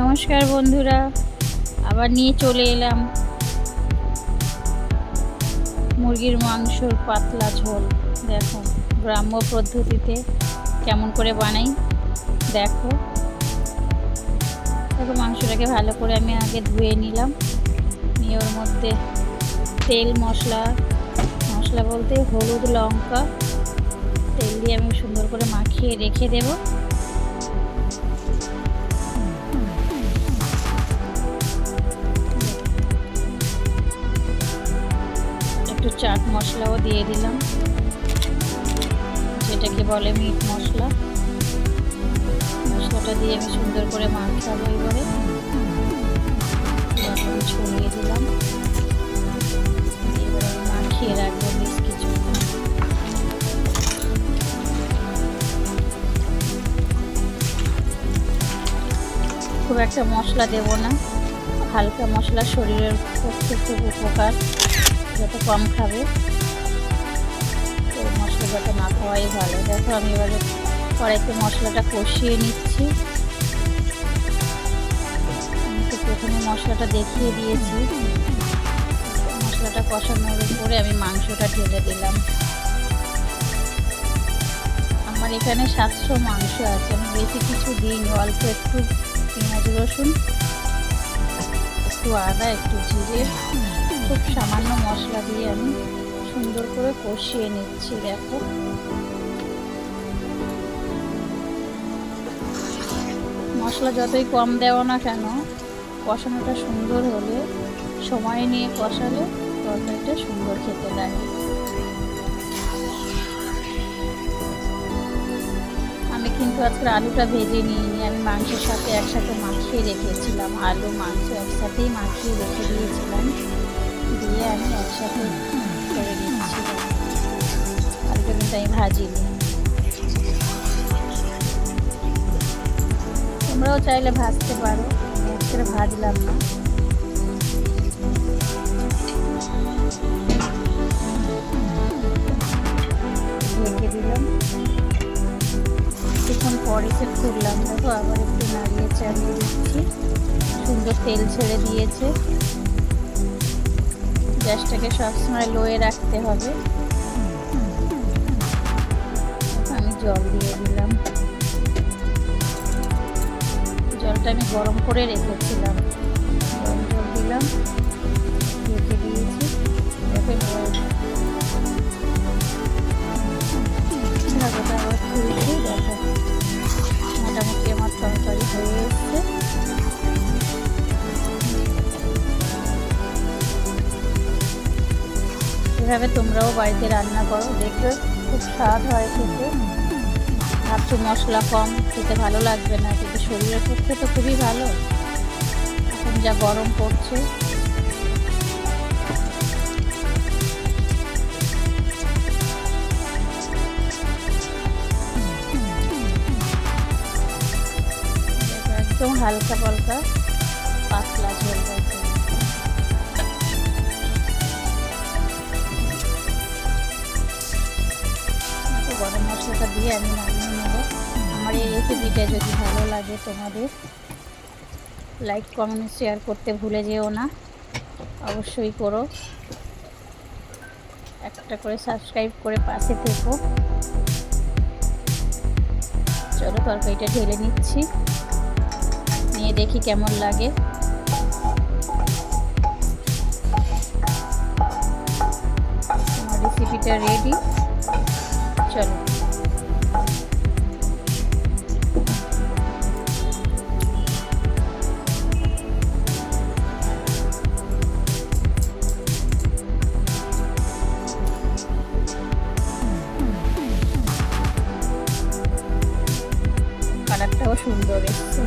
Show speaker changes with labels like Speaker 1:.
Speaker 1: নমস্কার বন্ধুরা, আবার নিয়ে চলে এলাম মুরগির মাংসর পাতলা ঝোল। দেখো, গ্রাম্য পদ্ধতিতে কেমন করে বানাই, দেখো। দেখো, মাংসটাকে ভালো করে আমি আগে ধুয়ে নিলাম। নিয়ে ওর মধ্যে তেল, মশলা মশলা বলতে হলুদ, লঙ্কা, তেল দিয়ে আমি সুন্দর করে মাখিয়ে রেখে দেবো। একটু চাট মশলাও দিয়ে দিলাম। যেটাকে বলে মিট মশলা। মশলাটা দিয়ে আমি সুন্দর করে মাখাবো এবারে। ছড়িয়ে দিলাম। মাখিয়ে রাখব বেশ কিছুক্ষণ। খুব একটা মশলা দেব না। হালকা মশলা শরীরের খুব উপকার। যত কম খাবে। তো মশলাটা না খাওয়াই ভালো। দেখো, আমি এবারে কড়াইতে মশলাটা কষিয়ে নিচ্ছি। আমি তো প্রথমে মশলাটা দেখিয়ে দিয়েছি। মশলাটা কষানোর উপরে আমি মাংসটা ঢেলে দিলাম। আমার এখানে সাতশো মাংস আছে। আমি বেশি কিছু দিইনি, অল্প একটু পেঁয়াজ রসুন, একটু আদা, একটু জিরে। খুব সামান্য মশলা দিয়ে আমি সুন্দর করে কষিয়ে নিচ্ছি, দেখো। মশলা যতই কম দেওয়া না কেন, কষানোটা সুন্দর হলে, সময় নিয়ে কষালে তরকারিটা সুন্দর খেতে লাগে। আমি কিন্তু আজকে আলুটা ভেজে নিইনি, আমি মাংসের সাথে একসাথে মাখিয়ে রেখেছিলাম, আলু মাংস একসাথেই মাখিয়ে রেখে দিয়েছিলাম। দিয়ে আমি একসাথে করে দিচ্ছিলাম আলুটা কিন্তু আমি ভাজিনি তোমরাও চাইলে ভাজতে পারো, আমি ভাজলাম না। দিলাম। কিছুক্ষণ পরে সে খুললাম দেখো, আবার একটু নাড়িয়ে চালিয়ে দিচ্ছি। সুন্দর তেল ছেড়ে দিয়েছে। গ্যাসটাকে সবসময় লোয়ে রাখতে হবে। আমি জল দিয়ে দিলাম। জলটা আমি গরম করে রেখেছিলাম। গরম জল দিলাম। এভাবে তোমরাও বাড়িতে রান্না করো, দেখবে খুব স্বাদ হয় খেতে। ভাবছ মশলা কম, খেতে ভালো লাগবে না, কিন্তু শরীরের পক্ষে তো খুবই ভালো। এখন যা গরম পড়ছে। একদম হালকা পালকা দিয়ে আমি নামিয়ে নেব আমার এই রেসিপিটা যদি ভালো লাগে তোমাদের লাইক কমেন্ট শেয়ার করতে ভুলে যেও না। অবশ্যই করো। একটা করে সাবস্ক্রাইব করে পাশে থেকো। চলো তরকারিটা ঢেলে নিচ্ছি। নিয়ে দেখি কেমন লাগে। রেসিপিটা রেডি চলো। সুন্দর এসছে।